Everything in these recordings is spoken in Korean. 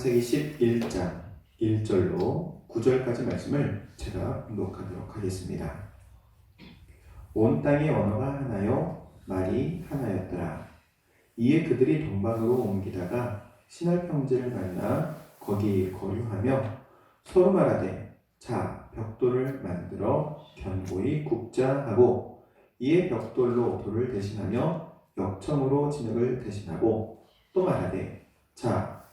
창세기 11장 1절로 9절까지 말씀을 제가 공독하도록 하겠습니다. 온 땅의 언어가 하나요, 말이 하나였더라. 이에 그들이 동방으로 옮기다가 신할 평지를 만나 거기 거류하며 서로 말하되 자 벽돌을 만들어 견고히 굽자 하고 이에 벽돌로 돌을 대신하며 역청으로 진흙을 대신하고 또 말하되 자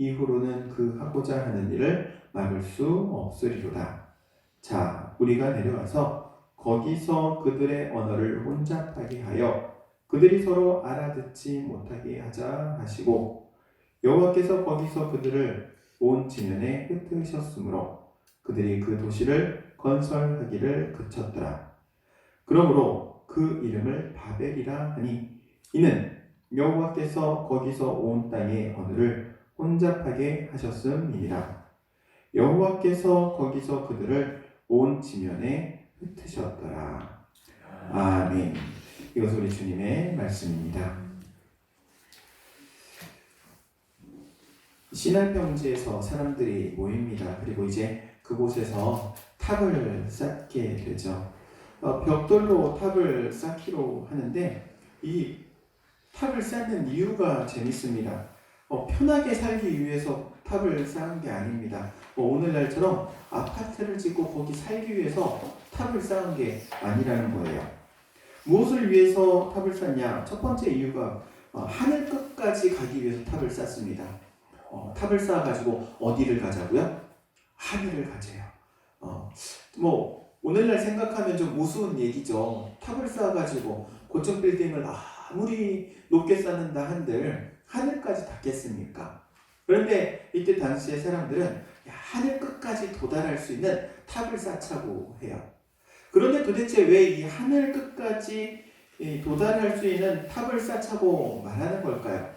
이후로는 그 하고자 하는 일을 막을 수 없으리로다. 자, 우리가 내려가서 거기서 그들의 언어를 혼잡하게 하여 그들이 서로 알아듣지 못하게 하자 하시고 여호와께서 거기서 그들을 온 지면에 흩으셨으므로 그들이 그 도시를 건설하기를 그쳤더라. 그러므로 그 이름을 바벨이라 하니 이는 여호와께서 거기서 온 땅의 언어를 혼잡하게 하셨음이니라. 여호와께서 거기서 그들을 온 지면에 흩으셨더라. 아멘. 이것은 우리 주님의 말씀입니다. 신할평지에서 사람들이 모입니다. 그리고 이제 그곳에서 탑을 쌓게 되죠. 어, 벽돌로 탑을 쌓기로 하는데 이 탑을 쌓는 이유가 재밌습니다. 어, 편하게 살기 위해서 탑을 쌓은 게 아닙니다. 어, 오늘날처럼 아파트를 짓고 거기 살기 위해서 탑을 쌓은 게 아니라는 거예요. 무엇을 위해서 탑을 쌓냐? 첫 번째 이유가 어, 하늘 끝까지 가기 위해서 탑을 쌓습니다. 어, 탑을 쌓아가지고 어디를 가자고요? 하늘을 가재요. 어, 뭐 오늘날 생각하면 좀 우스운 얘기죠. 탑을 쌓아가지고 고층 빌딩을 아무리 높게 쌓는다 한들 하늘까지 닿겠습니까? 그런데 이때 당시의 사람들은 야, 하늘 끝까지 도달할 수 있는 탑을 쌓자고 해요. 그런데 도대체 왜 이 하늘 끝까지 이 도달할 수 있는 탑을 쌓자고 말하는 걸까요?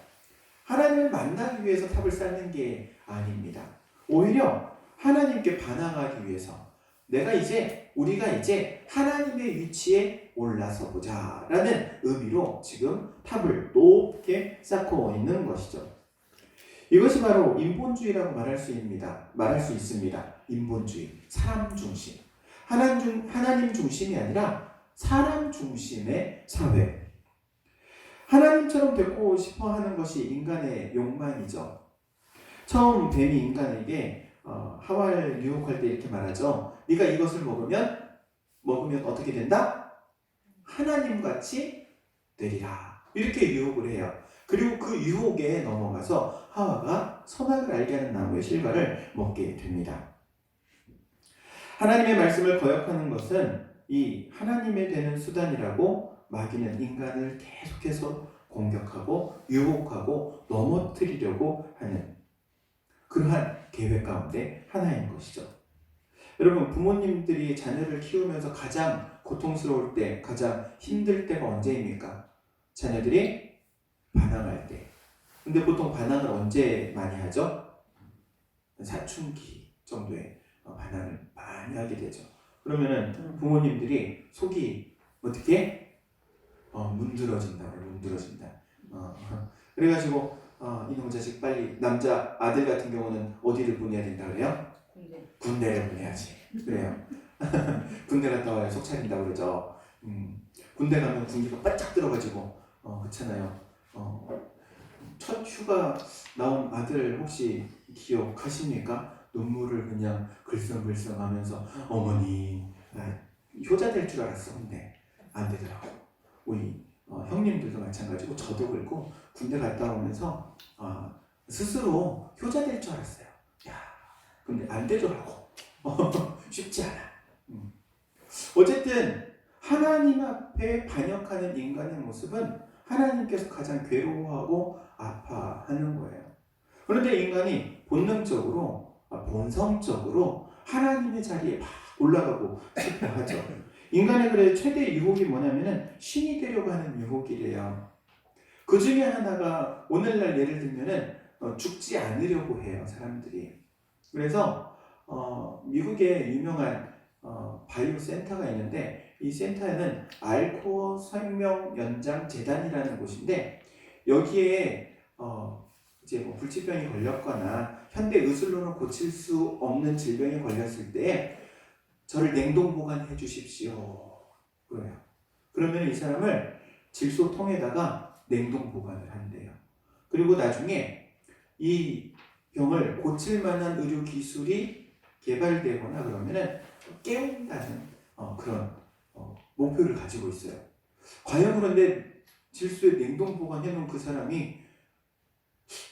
하나님을 만나기 위해서 탑을 쌓는 게 아닙니다. 오히려 하나님께 반항하기 위해서 내가 이제 우리가 이제 하나님의 위치에 올라서 보자라는 의미로 지금 탑을 높게 쌓고 있는 것이죠. 이것이 바로 인본주의라고 말할 수 있습니다. 말할 수 있습니다. 인본주의, 사람 중심, 하나님 중 하나님 중심이 아니라 사람 중심의 사회. 하나님처럼 되고 싶어 하는 것이 인간의 욕망이죠. 처음 뱀이 인간에게 어, 하와를 유혹할 때 이렇게 말하죠. 네가 이것을 먹으면 먹으면 어떻게 된다? 하나님 같이 되리라. 이렇게 유혹을 해요. 그리고 그 유혹에 넘어가서 하와가 선악을 알게 하는 나무의 실과를 먹게 됩니다. 하나님의 말씀을 거역하는 것은 이 하나님의 되는 수단이라고 마귀는 인간을 계속해서 공격하고 유혹하고 넘어뜨리려고 하는 그러한 계획 가운데 하나인 것이죠. 여러분 부모님들이 자녀를 키우면서 가장 고통스러울 때, 가장 힘들 때가 언제입니까? 자녀들이 반항할 때. 근데 보통 반항을 언제 많이 하죠? 사춘기 정도에 어, 반항을 많이 하게 되죠. 그러면은 부모님들이 속이 어떻게 어, 문드러진다고 문드러진다. 어, 그래가지고 어, 이놈 자식 빨리 남자 아들 같은 경우는 어디를 보내야 된다 그래요? 군대. 군대를 보내야지. 그래요. 군대 갔다 와야 속 차린다 그러죠. 음, 군대 가면 군기가 바짝 들어가지고 어, 그렇잖아요. 어, 첫 휴가 나온 아들 혹시 기억하십니까? 눈물을 그냥 글썽글썽 하면서 어머니 나 효자 될 줄 알았어 근데 안 되더라고. 우리 어, 형님들도 마찬가지고 저도 그렇고 군대 갔다 오면서 어, 스스로 효자 될 줄 알았어요. 야 근데 안 되더라고. 쉽지 않아. 음. 어쨌든 하나님 앞에 반역하는 인간의 모습은 하나님께서 가장 괴로워하고 아파하는 거예요. 그런데 인간이 본능적으로, 아, 본성적으로 하나님의 자리에 막 올라가고 싶어 하죠. 인간의 그래 최대 유혹이 뭐냐면은 신이 되려고 하는 유혹이래요. 그 중에 하나가 오늘날 예를 들면은 어, 죽지 않으려고 해요 사람들이. 그래서 어, 미국에 유명한 어, 바이오 센터가 있는데 이 센터에는 알코올 생명 연장 재단이라는 곳인데 여기에 어, 이제 뭐 불치병이 걸렸거나 현대 의술로는 고칠 수 없는 질병이 걸렸을 때 저를 냉동 보관해 주십시오. 그래요. 그러면 이 사람을 질소통에다가 냉동 보관을 한대요. 그리고 나중에 이 병을 고칠 만한 의료 기술이 개발되거나 그러면은 깨운다는 어, 그런 어, 목표를 가지고 있어요. 과연 그런데 질소에 냉동 보관해 놓은 그 사람이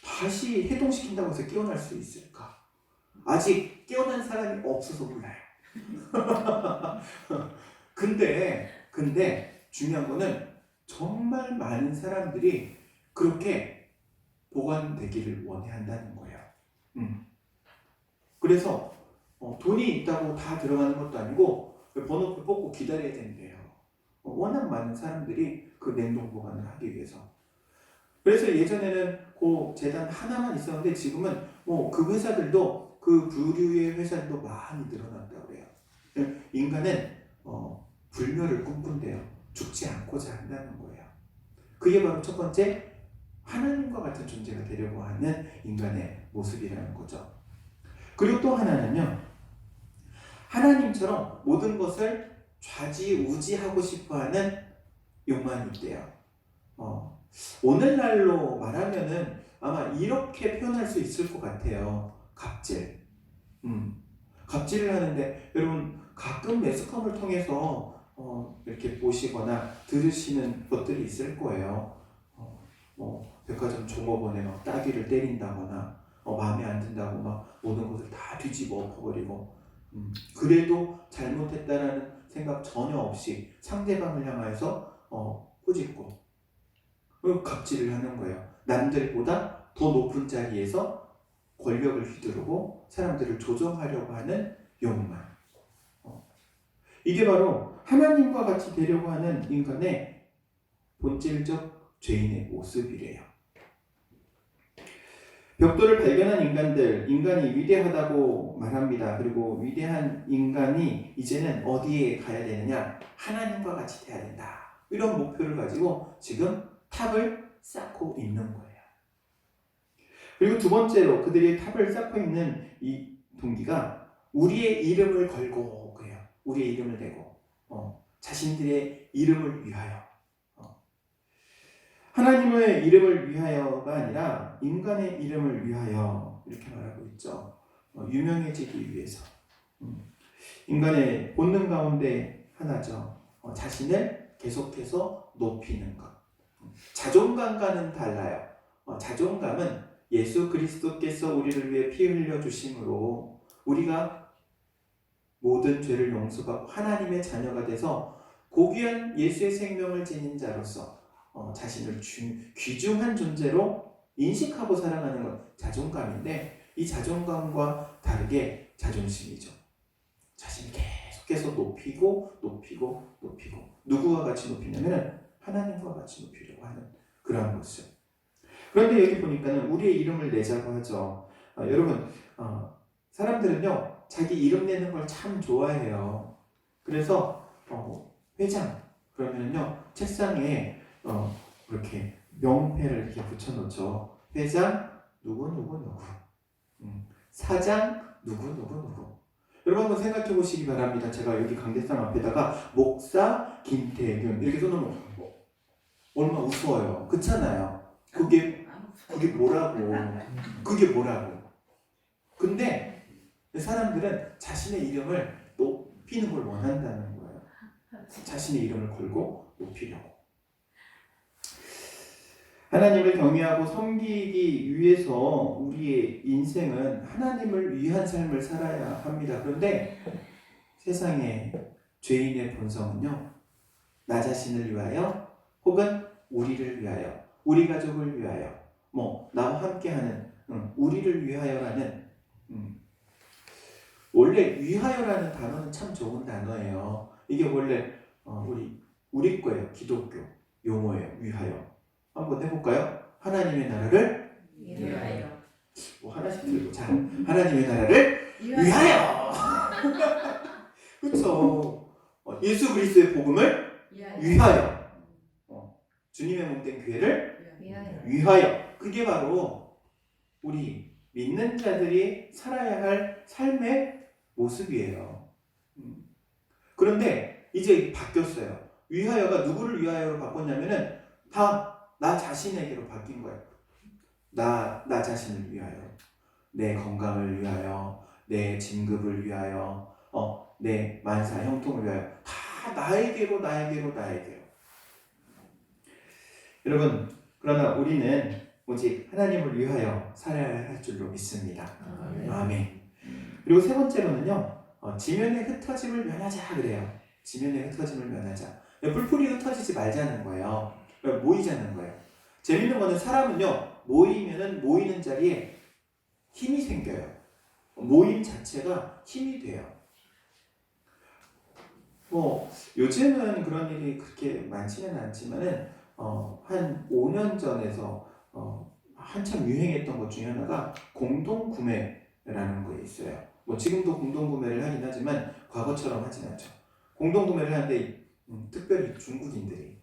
다시 해동시킨다고 해서 깨어날 수 있을까? 아직 깨어난 사람이 없어서 몰라요. 근데 근데 중요한 거는 정말 많은 사람들이 그렇게 보관되기를 원해 한다는 거예요. 음. 그래서 어, 돈이 있다고 다 들어가는 것도 아니고 번호표 뽑고 기다려야 된대요. 어, 워낙 많은 사람들이 그 냉동 보관을 하기 위해서. 그래서 예전에는 그 재단 하나만 있었는데 지금은 뭐 그 회사들도 그 부류의 회사들도 많이 늘어난다고 그래요. 인간은 어, 불멸을 꿈꾼대요. 죽지 않고자 한다는 거예요. 그게 바로 첫 번째 하나님과 같은 존재가 되려고 하는 인간의 모습이라는 거죠. 그리고 또 하나는요. 하나님처럼 모든 것을 좌지우지하고 싶어하는 욕망이 있대요. 어, 오늘날로 말하면은 아마 이렇게 표현할 수 있을 것 같아요. 갑질. 음, 갑질을 하는데 여러분 가끔 매스컴을 통해서 어, 이렇게 보시거나 들으시는 것들이 있을 거예요. 어, 뭐 백화점 종업원에 막 따귀를 때린다거나 어, 마음에 안 든다고 막 모든 것을 다 뒤집어 엎어버리고 음, 그래도 잘못했다라는 생각 전혀 없이 상대방을 향하여서 어, 꾸짖고 그 갑질을 하는 거예요. 남들보다 더 높은 자리에서 권력을 휘두르고 사람들을 조정하려고 하는 욕망. 어. 이게 바로 하나님과 같이 되려고 하는 인간의 본질적 죄인의 모습이래요. 벽돌을 발견한 인간들, 인간이 위대하다고 말합니다. 그리고 위대한 인간이 이제는 어디에 가야 되느냐? 하나님과 같이 돼야 된다. 이런 목표를 가지고 지금 탑을 쌓고 있는 거예요. 그리고 두 번째로 그들이 탑을 쌓고 있는 이 동기가 우리의 이름을 걸고 그래요. 우리의 이름을 대고 어, 자신들의 이름을 위하여 어. 하나님의 이름을 위하여가 아니라 인간의 이름을 위하여 이렇게 말하고 있죠. 어, 유명해지기 위해서 음. 인간의 본능 가운데 하나죠. 어, 자신을 계속해서 높이는 것. 음. 자존감과는 달라요. 어, 자존감은 예수 그리스도께서 우리를 위해 피 흘려 주심으로 우리가 모든 죄를 용서받고 하나님의 자녀가 돼서 고귀한 예수의 생명을 지닌 자로서 어, 자신을 주, 귀중한 존재로 인식하고 살아가는 것 자존감인데 이 자존감과 다르게 자존심이죠. 자신을 계속해서 높이고 높이고 높이고 누구와 같이 높이냐면 하나님과 같이 높이려고 하는 그러한 것이죠. 그런데 여기 보니까는 우리의 이름을 내자고 하죠. 아, 여러분, 어, 사람들은요, 자기 이름 내는 걸 참 좋아해요. 그래서, 어, 회장, 그러면요, 책상에, 어, 이렇게 명패를 이렇게 붙여놓죠. 회장, 누구 누구 누구. 음, 사장, 누구 누구 누구. 여러분 한번 생각해 보시기 바랍니다. 제가 여기 강대상 앞에다가 목사 김태균 이렇게 써놓으면 어, 얼마나 우스워요. 그렇잖아요. 그게 그게 뭐라고? 그게 뭐라고? 근데 사람들은 자신의 이름을 높이는 걸 원한다는 거예요. 자신의 이름을 걸고 높이려고. 하나님을 경외하고 섬기기 위해서 우리의 인생은 하나님을 위한 삶을 살아야 합니다. 그런데 세상의 죄인의 본성은요, 나 자신을 위하여 혹은 우리를 위하여, 우리 가족을 위하여, 뭐 나와 함께하는 음, 우리를 위하여라는 음, 원래 위하여라는 단어는 참 좋은 단어예요. 이게 원래 어, 우리 우리 거예요. 기독교 용어예요. 위하여. 한번 해볼까요? 하나님의 나라를 위하여. 뭐 하나씩 들고 자 하나님의 나라를 위하여. 그렇죠. 어, 예수 그리스도의 복음을 위하여. 어, 주님의 몸된 교회를 위하여. 위하여. 그게 바로 우리 믿는 자들이 살아야 할 삶의 모습이에요. 음. 그런데 이제 바뀌었어요. 위하여가 누구를 위하여로 바꿨냐면은 다 나 자신에게로 바뀐 거예요. 나, 나 자신을 위하여. 내 건강을 위하여. 내 진급을 위하여. 어, 내 만사 형통을 위하여. 다 나에게로, 나에게로, 나에게로. 여러분, 그러나 우리는 오직 하나님을 위하여 살아야 할 줄로 믿습니다. 아멘. 그리고 세 번째로는요, 어, 지면의 흩어짐을 면하자 그래요. 지면의 흩어짐을 면하자. 뿔뿔이 흩어지지 말자는 거예요. 모이자는 거예요. 재밌는 거는 사람은요, 모이면은 모이는 자리에 힘이 생겨요. 모임 자체가 힘이 돼요. 뭐 요즘은 그런 일이 그렇게 많지는 않지만은 어, 한 5년 전에서 어, 한참 유행했던 것 중에 하나가 공동 구매라는 거 있어요. 뭐 지금도 공동 구매를 하긴 하지만 과거처럼 하진 않죠. 공동 구매를 하는데 음, 특별히 중국인들이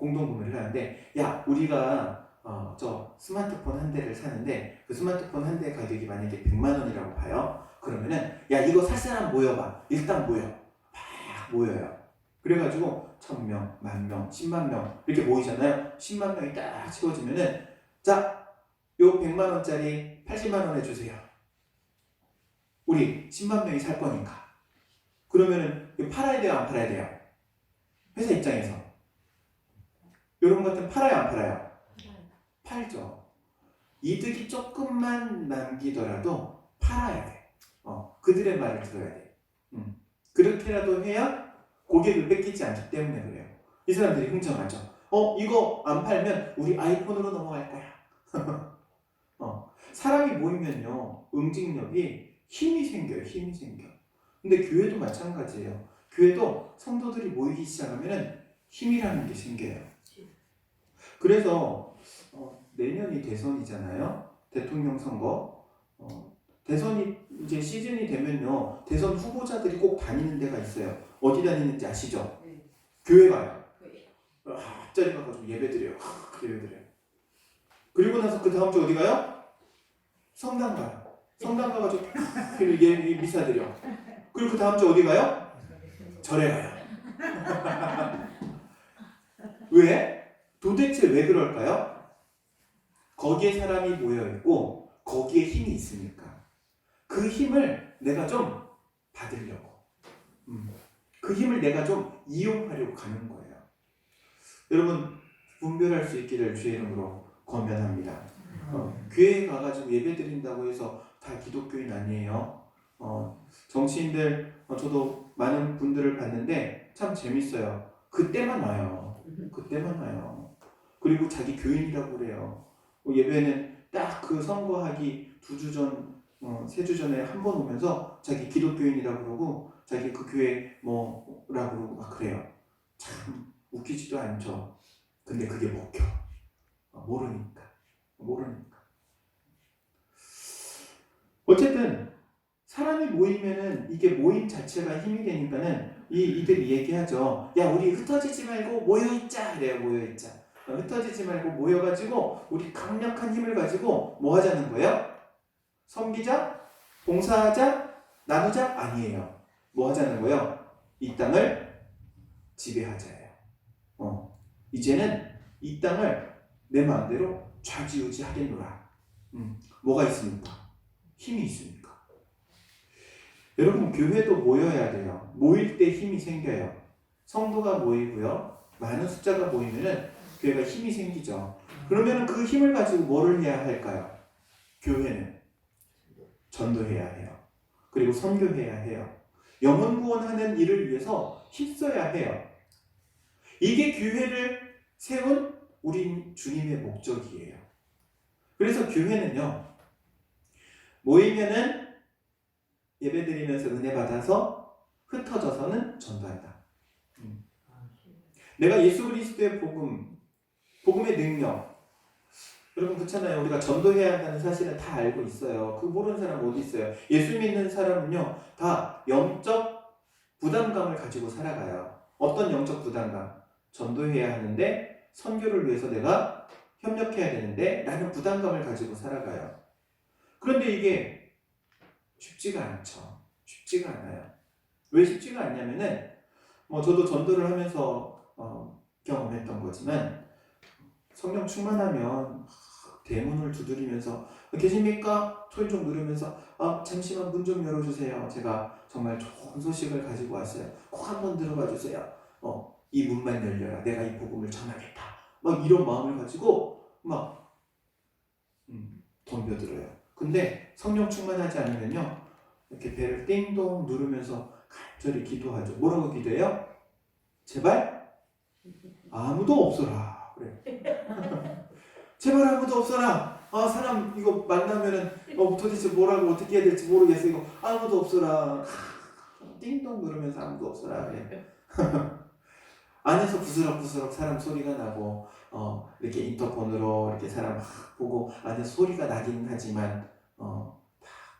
공동 구매를 하는데 야 우리가 어, 저 스마트폰 한 대를 사는데 그 스마트폰 한 대 가격이 만약에 100만 원이라고 봐요. 그러면은 야 이거 살 사람 모여봐. 일단 모여. 막 모여요. 그래가지고 천 명, 만 명, 십만 명 이렇게 모이잖아요. 10만 명이 딱 채워지면은 자, 요 100만 원짜리 80만 원에 주세요. 우리 10만 명이 살 거니까. 그러면은 팔아야 돼요, 안 팔아야 돼요? 회사 입장에서. 요런 것 같은 팔아요, 안 팔아요? 팔죠. 이득이 조금만 남기더라도 팔아야 돼. 어, 그들의 말을 들어야 돼. 음. 그렇게라도 해야 고객을 뺏기지 않기 때문에 그래요. 이 사람들이 흥청하죠. 어, 이거 안 팔면 우리 아이폰으로 넘어갈 거야. 어, 사람이 모이면요, 응징력이 힘이 생겨요, 힘이 생겨. 근데 교회도 마찬가지예요. 교회도 성도들이 모이기 시작하면 힘이라는 게 생겨요. 그래서 어, 내년이 대선이잖아요. 대통령 선거. 어, 대선이 이제 시즌이 되면요, 대선 후보자들이 꼭 다니는 데가 있어요. 어디 다니는지 아시죠? 네. 교회 가요. 아, 앞자리 가가지고 예배 드려요. 하, 예배 드려요. 그리고 나서 그 다음 주 어디 가요? 성당 가요. 성당 가가지고 예, 미사 드려. 그리고 그 다음 주 어디 가요? 절에 가요. 왜? 도대체 왜 그럴까요? 거기에 사람이 모여 있고 거기에 힘이 있으니까 그 힘을 내가 좀 받으려고 음, 그 힘을 내가 좀 이용하려고 가는 거예요. 여러분 분별할 수 있기를 주의 이름으로 권면합니다. 어, 교회에 가가지고 예배 드린다고 해서 다 기독교인 아니에요. 어, 정치인들 어, 저도 많은 분들을 봤는데 참 재밌어요. 그때만 와요. 그때만 와요. 그리고 자기 교인이라고 그래요. 어, 예배는 딱 그 선거하기 두 주 전, 어, 세주 전에 한 번 오면서 자기 기독교인이라고 그러고 자기 그 교회 뭐라고 그러고 막 그래요. 참 웃기지도 않죠. 근데 그게 먹혀. 어, 모르니까. 모르니까. 어쨌든 사람이 모이면은 이게 모임 자체가 힘이 되니까는 이 이들이 얘기하죠. 야 우리 흩어지지 말고 모여 있자 그래요. 모여 있자. 어, 흩어지지 말고 모여가지고 우리 강력한 힘을 가지고 뭐 하자는 거예요? 섬기자, 봉사하자, 나누자 아니에요. 뭐 하자는 거예요? 이 땅을 지배하자예요. 어, 이제는 이 땅을 내 마음대로 좌지우지 하겠노라. 음, 뭐가 있습니까? 힘이 있습니까? 여러분 교회도 모여야 돼요. 모일 때 힘이 생겨요. 성도가 모이고요. 많은 숫자가 모이면은 교회가 힘이 생기죠. 그러면은 그 힘을 가지고 뭐를 해야 할까요? 교회는 전도해야 해요. 그리고 선교해야 해요. 영혼 구원하는 일을 위해서 힘써야 해요. 이게 교회를 세운 우리 주님의 목적이에요. 그래서 교회는요, 모이면은 예배 드리면서 은혜 받아서 흩어져서는 전도한다. 음. 내가 예수 그리스도의 복음, 복음의 능력. 여러분 그렇잖아요. 우리가 전도해야 한다는 사실은 다 알고 있어요. 그 모르는 사람 어디 있어요? 예수 믿는 사람은요, 다 영적 부담감을 가지고 살아가요. 어떤 영적 부담감? 전도해야 하는데 선교를 위해서 내가 협력해야 되는데 라는 부담감을 가지고 살아가요. 그런데 이게 쉽지가 않죠. 쉽지가 않아요. 왜 쉽지가 않냐면은 뭐 저도 전도를 하면서 어, 경험했던 거지만 성령 충만하면 대문을 두드리면서 계십니까? 소리 좀 누르면서 아 잠시만 문 좀 열어주세요. 제가 정말 좋은 소식을 가지고 왔어요. 꼭 한번 들어봐 주세요. 어, 이 문만 열려라. 내가 이 복음을 전하겠다. 막 이런 마음을 가지고 막 음, 덤벼들어요. 근데 성령 충만하지 않으면요 이렇게 배를 띵동 누르면서 간절히 기도하죠. 뭐라고 기도해요? 제발 아무도 없어라. 그래. 제발 아무도 없어라. 아 사람 이거 만나면은 어 도대체 뭐라고 어떻게 해야 될지 모르겠어. 이거 아무도 없어라. 띵동 누르면서 아무도 없어라. 그래. 안에서 부스럭부스럭 사람 소리가 나고 어 이렇게 인터폰으로 이렇게 사람 막 보고 안에 소리가 나긴 하지만 어다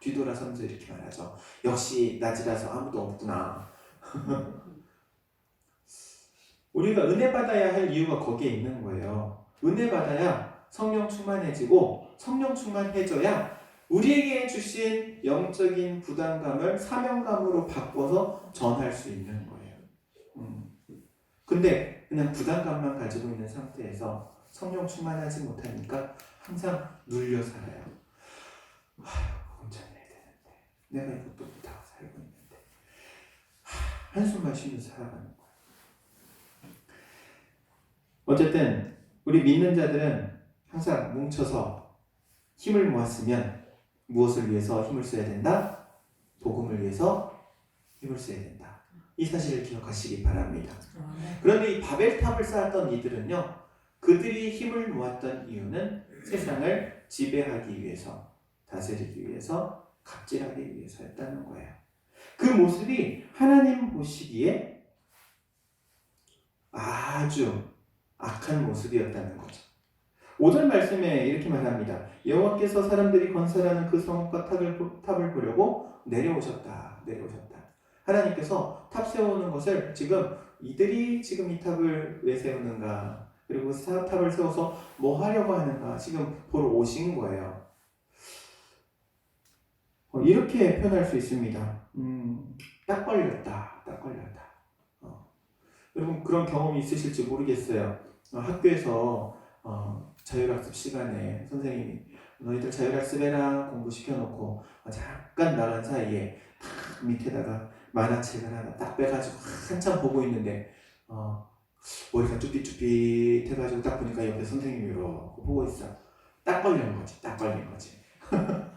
뒤돌아서면서 이렇게 말하죠. 역시 낮이라서 아무도 없구나. 우리가 은혜 받아야 할 이유가 거기에 있는 거예요. 은혜 받아야 성령 충만해지고 성령 충만해져야 우리에게 주신 영적인 부담감을 사명감으로 바꿔서 전할 수 있는 거예요. 음. 근데 그냥 부담감만 가지고 있는 상태에서 성령 충만하지 못하니까 항상 눌려 살아요. 아휴, 내야 되는데. 내가 이것도 못하고 살고 있는데. 하, 한숨만 쉬면서 살아가는. 어쨌든, 우리 믿는 자들은 항상 뭉쳐서 힘을 모았으면 무엇을 위해서 힘을 써야 된다? 복음을 위해서 힘을 써야 된다. 이 사실을 기억하시기 바랍니다. 그런데 이 바벨탑을 쌓았던 이들은요, 그들이 힘을 모았던 이유는 세상을 지배하기 위해서, 다스리기 위해서, 갑질하기 위해서였다는 거예요. 그 모습이 하나님 보시기에 아주 악한 모습이었다는 거죠. 5절 말씀에 이렇게 말합니다. 여호와께서 사람들이 건설하는 그 성읍과 탑을, 탑을 보려고 내려오셨다. 내려오셨다. 하나님께서 탑 세우는 것을 지금 이들이 지금 이 탑을 왜 세우는가 그리고 사- 탑을 세워서 뭐 하려고 하는가 지금 보러 오신 거예요. 어, 이렇게 표현할 수 있습니다. 음, 딱 걸렸다. 딱 걸렸다. 어. 여러분 그런 경험이 있으실지 모르겠어요. 어, 학교에서 어, 자율학습 시간에 선생님이 너희들 자율학습해라 공부 시켜놓고 어, 잠깐 나간 사이에 탁 밑에다가 만화책을 하나 딱 빼가지고 한참 보고 있는데 어, 머리가 쭈삣쭈삣 해가지고 딱 보니까 옆에 선생님이 이러고 보고 있어. 딱 걸린 거지. 딱 걸린 거지.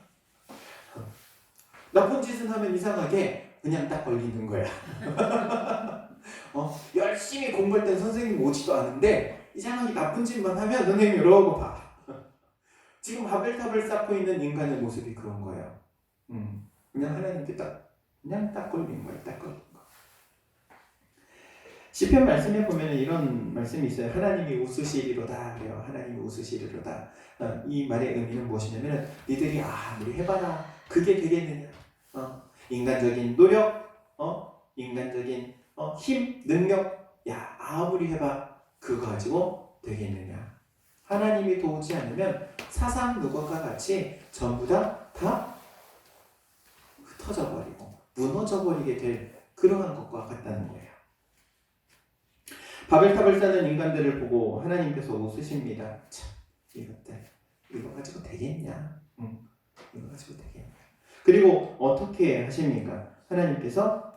나쁜 짓은 하면 이상하게 그냥 딱 걸리는 거야. 어, 열심히 공부할 땐 선생님 오지도 않은데 이상하게 나쁜 짓만 하면 선생님이 이러고 봐. 지금 바벨탑을 쌓고 있는 인간의 모습이 그런 거예요. 음, 그냥 하나님께 딱 그냥 딱 걸린 거예요. 딱 걸린 거. 시편 말씀에 보면 이런 말씀이 있어요. 하나님이 웃으시리로다 그래요. 하나님이 웃으시리로다. 어, 이 말의 의미는 무엇이냐면 니들이 아무리 해봐라 그게 되겠느냐. 어, 인간적인 노력, 어, 인간적인 어, 힘, 능력, 야 아무리 해봐 그거 가지고 되겠느냐. 하나님이 도우지 않으면 사상 누구와 같이 전부 다 다 흩어져 버리고 무너져 버리게 될 그러한 것과 같다는 거예요. 바벨탑을 쌓는 인간들을 보고 하나님께서 웃으십니다. 참, 이것들 이거 가지고 되겠냐? 응, 이거 가지고 되겠냐? 그리고 어떻게 하십니까? 하나님께서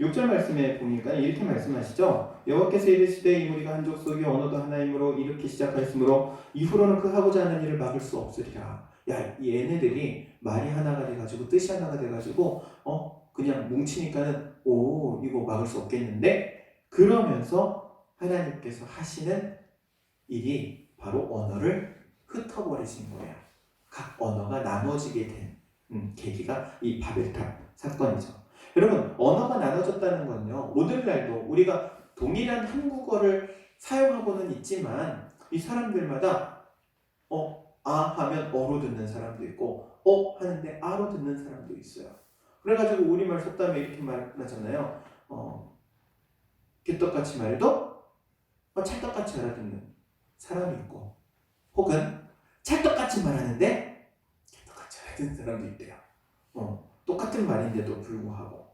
6절 말씀에 보니까 이렇게 말씀하시죠. 여호와께서 이르시되 이 무리가 한 족속이 언어도 하나이므로 이렇게 시작하였으므로 이후로는 그 하고자 하는 일을 막을 수 없으리라. 야, 이 얘네들이 말이 하나가 돼가지고 뜻이 하나가 돼가지고 어 그냥 뭉치니까는 오 이거 막을 수 없겠는데 그러면서 하나님께서 하시는 일이 바로 언어를 흩어버리신 거예요. 각 언어가 나눠지게 된 음, 계기가 이 바벨탑 사건이죠. 여러분 언어가 나눠졌다는 건요. 오늘날도 우리가 동일한 한국어를 사용하고는 있지만 이 사람들마다 어, 아 하면 어로 듣는 사람도 있고 어 하는데 아로 듣는 사람도 있어요. 그래가지고 우리말 속담에 이렇게 말하잖아요. 어, 개떡같이 말도 어, 찰떡같이 알아듣는 사람이 있고 혹은 찰떡같이 말하는데 개떡같이 알아듣는 사람도 있대요. 어, 똑같은 말인데도 불구하고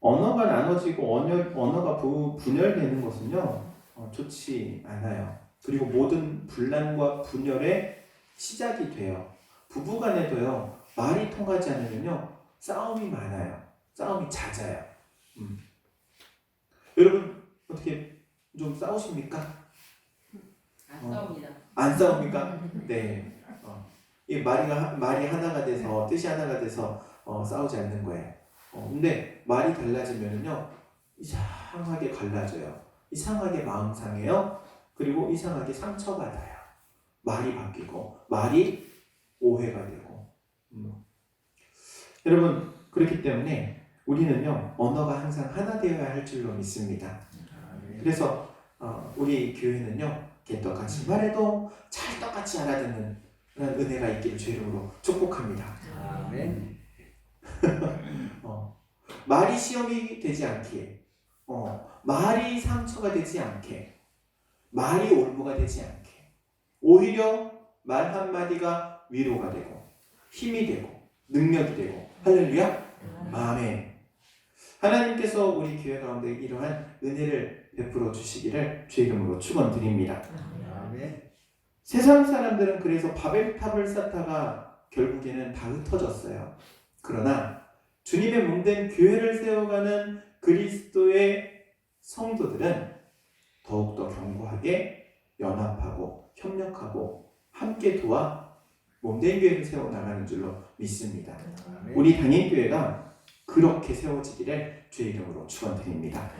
언어가 나눠지고 언어, 부, 분열되는 것은요 어, 좋지 않아요. 그리고 모든 분란과 분열의 시작이 돼요. 부부간에도요 말이 통하지 않으면요 싸움이 많아요. 싸움이 잦아요. 음. 여러분 어떻게 좀 싸우십니까? 안 어. 싸웁니다. 안 싸웁니까? 네. 어. 이 말이 하- 말이 하나가 돼서 뜻이 하나가 돼서 어, 싸우지 않는 거예요. 어, 근데 말이 달라지면요 이상하게 갈라져요. 이상하게 마음 상해요. 그리고 이상하게 상처받아요. 말이 바뀌고 말이 오해가 되고. 음. 여러분 그렇기 때문에 우리는요 언어가 항상 하나 되어야 할 줄로 믿습니다. 그래서 어, 우리 교회는요 개떡같이 말해도 찰떡같이 알아듣는 그런 은혜가 있기를 주 이름으로 축복합니다. 아멘. 어, 말이 시험이 되지 않게, 어, 말이 상처가 되지 않게, 말이 올무가 되지 않게, 오히려 말 한마디가 위로가 되고, 힘이 되고, 능력이 되고, 할렐루야? 아멘. 하나님께서 우리 교회 가운데 이러한 은혜를 베풀어 주시기를 주 이름으로 축원드립니다. 아멘. 세상 사람들은 그래서 바벨탑을 쌓다가 결국에는 다 흩어졌어요. 그러나 주님의 몸된 교회를 세워가는 그리스도의 성도들은 더욱더 견고하게 연합하고 협력하고 함께 도와 몸된 교회를 세워나가는 줄로 믿습니다. 우리 단임교회가 그렇게 세워지기를 주의 이름으로 축원드립니다.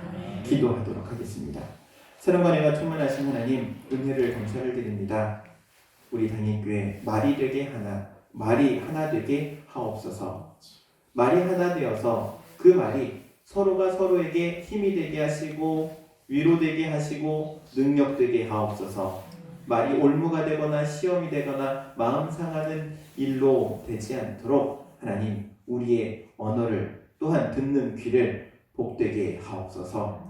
기도하도록 하겠습니다. 사랑과 내가 충만하신 하나님 은혜를 감사를 드립니다. 우리 단임교회 말이 되게 하나 말이 하나 되게 하옵소서. 말이 하나 되어서 그 말이 서로가 서로에게 힘이 되게 하시고 위로되게 하시고 능력되게 하옵소서. 말이 올무가 되거나 시험이 되거나 마음 상하는 일로 되지 않도록 하나님 우리의 언어를 또한 듣는 귀를 복되게 하옵소서.